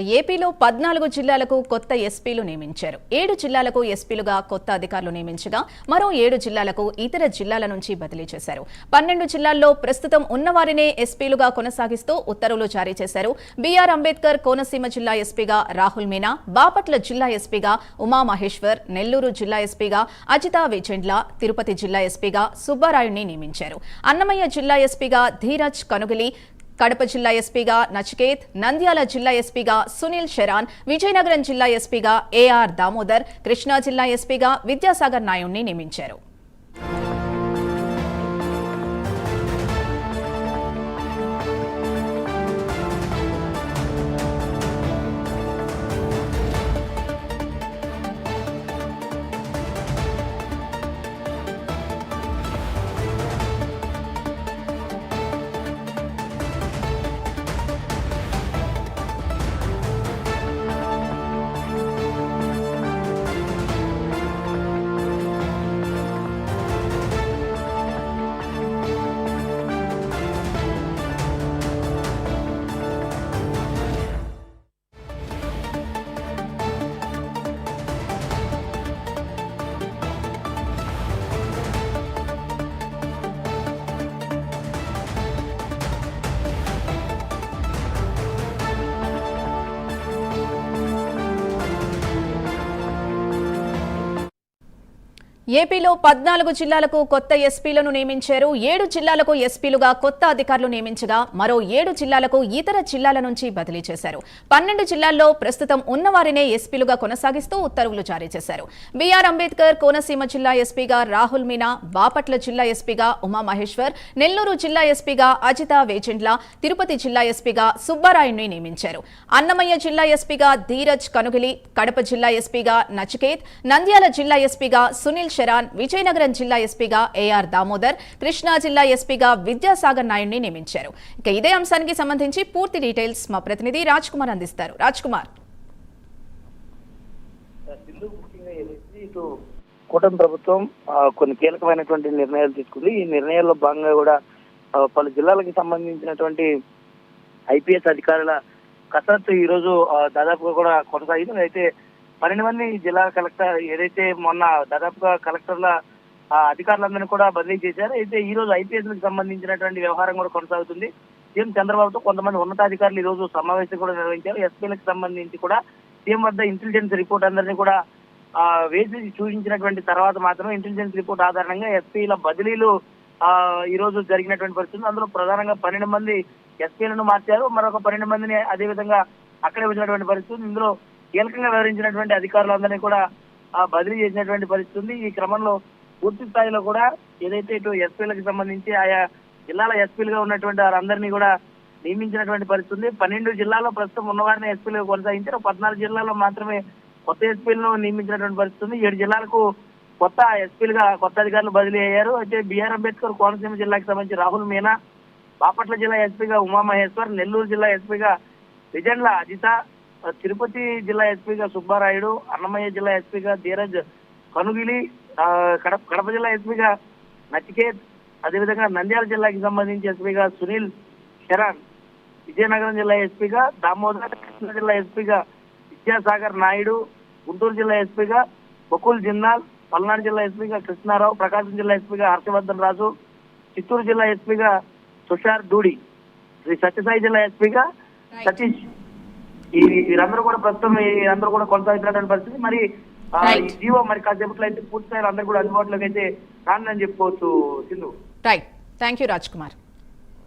ఏపీలో పద్నాలుగు జిల్లాలకు కొత్త ఎస్పీలు నియమించారు. ఏడు జిల్లాలకు ఎస్పీలుగా కొత్త అధికారులు నియమించగా మరో ఏడు జిల్లాలకు ఇతర జిల్లాల నుంచి బదిలీ చేశారు. పన్నెండు జిల్లాల్లో ప్రస్తుతం ఉన్నవారినే ఎస్పీలుగా కొనసాగిస్తూ ఉత్తర్వులు జారీ చేశారు. బీఆర్ అంబేద్కర్ కోనసీమ జిల్లా ఎస్పీగా రాహుల్ మీనా బాపట్ల జిల్లా ఎస్పీగా ఉమా మహేశ్వర్ నెల్లూరు జిల్లా ఎస్పీగా అజితా విజెండ్ల తిరుపతి జిల్లా ఎస్పీగా సుబ్బారాయుడిని నియమించారు. అన్నమయ్య జిల్లా ఎస్పీగా ధీరజ్ కనుగిలి కడప జిల్లా ఎస్పీగా నచికేత్ నంద్యాల జిల్లా ఎస్పీగా సునీల్ షెరాన్ విజయనగరం జిల్లా ఎస్పీగా ఏఆర్ దామోదర్ కృష్ణా జిల్లా ఎస్పీగా విద్యాసాగర్ నాయుడిని నియమించారు. ఏపీలో పద్నాలుగు జిల్లాలకు కొత్త ఎస్పీలను నియమించారు. ఏడు జిల్లాలకు ఎస్పీలుగా కొత్త అధికారులు నియమించగా మరో ఏడు జిల్లాలకు ఇతర జిల్లాల నుంచి బదిలీ చేశారు. పన్నెండు జిల్లాల్లో ప్రస్తుతం ఉన్నవారినే ఎస్పీలుగా కొనసాగిస్తూ ఉత్తర్వులు జారీ చేశారు. బీఆర్ అంబేద్కర్ కోనసీమ జిల్లా ఎస్పీగా రాహుల్ మీనా బాపట్ల జిల్లా ఎస్పీగా ఉమా మహేశ్వర్ నెల్లూరు జిల్లా ఎస్పీగా అజిత వేచెండ్ల తిరుపతి జిల్లా ఎస్పీగా సుబ్బారాయుడిని నియమించారు. అన్నమయ్య జిల్లా ఎస్పీగా ధీరజ్ కనుగిలి కడప జిల్లా ఎస్పీగా నచికేత్ నంద్యాల జిల్లా ఎస్పీగా సునీల్ షెరాన్ విజయనగరం జిల్లా ఎస్పీగా ఏఆర్ దామోదర్ కృష్ణా జిల్లా ఎస్పీగా విద్యాసాగర్ నాయుడిని నియమించారు. ఇక ఇదే అంశానికి సంబంధించి పూర్తి డీటెయిల్స్ మా ప్రతినిధి రాజ్ కుమార్ అందిస్తారు రాజ్ కుమార్ ఇటు కూటమి ప్రభుత్వం కొన్ని కీలకమైనటువంటి నిర్ణయాలు తీసుకుంది. ఈ నిర్ణయాల్లో భాగంగా కూడా పలు జిల్లాలకు సంబంధించినటువంటి ఐపీఎస్ అధికారుల కసరత్తు ఈ రోజు దాదాపుగా కూడా కొనసాగింది. అయితే పన్నెండు మంది జిల్లా కలెక్టర్ ఏదైతే మొన్న దాదాపుగా కలెక్టర్ల అధికారులందరినీ కూడా బదిలీ చేశారు. అయితే ఈ రోజు ఐపీఎస్లకు సంబంధించినటువంటి వ్యవహారం కూడా కొనసాగుతుంది. సీఎం చంద్రబాబుతో కొంతమంది ఉన్నతాధికారులు ఈ రోజు సమావేశం కూడా నిర్వహించారు. ఎస్పీలకు సంబంధించి కూడా సీఎం వద్ద ఇంటెలిజెన్స్ రిపోర్ట్ అందరినీ కూడా వేసి చూపించినటువంటి తర్వాత మాత్రం ఇంటెలిజెన్స్ రిపోర్ట్ ఆధారంగా ఎస్పీల బదిలీలు ఈ రోజు జరిగినటువంటి పరిస్థితి. అందులో ప్రధానంగా పన్నెండు మంది ఎస్పీలను మార్చారు. మరొక పన్నెండు మందిని అదే విధంగా అక్కడే వచ్చినటువంటి పరిస్థితి. ఇందులో కీలకంగా వ్యవహరించినటువంటి అధికారులందరినీ కూడా ఆ, బదిలీ చేసినటువంటి పరిస్థితి ఉంది. ఈ క్రమంలో పూర్తి స్థాయిలో కూడా ఏదైతే ఇటు ఎస్పీలకు సంబంధించి ఆయా జిల్లాల ఎస్పీలుగా ఉన్నటువంటి వారందరినీ కూడా నియమించినటువంటి పరిస్థితి ఉంది. పన్నెండు జిల్లాల్లో ప్రస్తుతం ఉన్నవారిని ఎస్పీలుగా కొనసాగించారు. పద్నాలుగు జిల్లాల్లో మాత్రమే కొత్త ఎస్పీలను నియమించినటువంటి పరిస్థితి ఉంది. ఏడు జిల్లాలకు కొత్త ఎస్పీలుగా కొత్త అధికారులు బదిలీ అయ్యారు. అయితే బీఆర్ అంబేద్కర్ కోనసీమ జిల్లాకి సంబంధించి రాహుల్ మీనా బాపట్ల జిల్లా ఎస్పీగా ఉమామహేశ్వర్ నెల్లూరు జిల్లా ఎస్పీగా విజండ్ల అజిత తిరుపతి జిల్లా ఎస్పీగా సుబ్బారాయుడు అన్నమయ్య జిల్లా ఎస్పీగా ధీరజ్ కనుగిలి కడప కడప జిల్లా ఎస్పీగా నచికేత్ అదేవిధంగా నంద్యాల జిల్లాకి సంబంధించి ఎస్పీగా సునీల్ శరణ్ విజయనగరం జిల్లా ఎస్పీగా దామోదర్ కృష్ణా జిల్లా ఎస్పీగా విద్యాసాగర్ నాయుడు గుంటూరు జిల్లా ఎస్పీగా బకుల్ జిన్నాల్ పల్నాడు జిల్లా ఎస్పీగా కృష్ణారావు ప్రకాశం జిల్లా ఎస్పీగా హర్షవర్ధన్ రాజు చిత్తూరు జిల్లా ఎస్పీగా తుషార్ దూడి శ్రీ సత్యసాయి జిల్లా ఎస్పీగా సతీష్ ఈ వీరందరూ కూడా ప్రస్తుతం అందరూ కూడా కొనసాగుతున్నటువంటి పరిస్థితి. మరి జీవో మరి కాసేపట్లో అయితే పూర్తి స్థాయిలో అందరూ కూడా అందుబాటులోకి అయితే రానని చెప్పుకోవచ్చు Sindhu. Right thank you Raj Kumar